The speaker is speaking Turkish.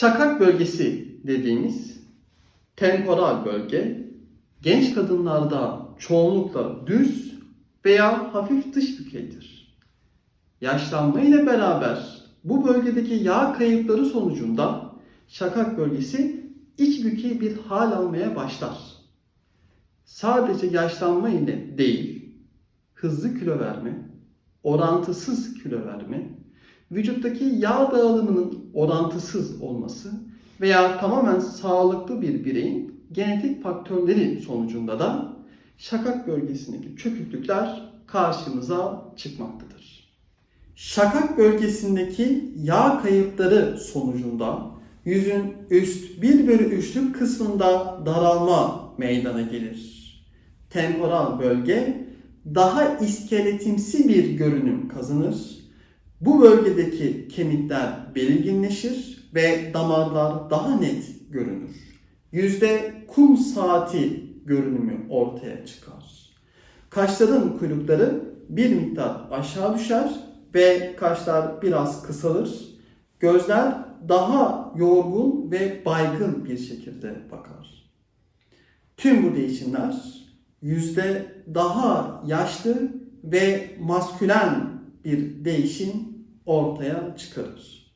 Şakak bölgesi dediğimiz temporal bölge genç kadınlarda çoğunlukla düz veya hafif dış bükeydir. Yaşlanma ile beraber bu bölgedeki yağ kayıpları sonucunda şakak bölgesi iç bükey bir hal almaya başlar. Sadece yaşlanma ile değil, hızlı kilo verme, orantısız kilo verme, vücuttaki yağ dağılımının orantısız olması veya tamamen sağlıklı bir bireyin genetik faktörleri sonucunda da şakak bölgesindeki çöküklükler karşımıza çıkmaktadır. Şakak bölgesindeki yağ kayıpları sonucunda yüzün üst 1 bölü 3'lük kısmında daralma meydana gelir. Temporal bölge daha iskeletimsi bir görünüm kazanır. Bu bölgedeki kemikler belirginleşir ve damarlar daha net görünür. Yüzde kum saati görünümü ortaya çıkar. Kaşların kuyrukları bir miktar aşağı düşer ve kaşlar biraz kısalır. Gözler daha yorgun ve baygın bir şekilde bakar. Tüm bu değişimler yüzde daha yaşlı ve maskülen bir değişim ortaya çıkarır.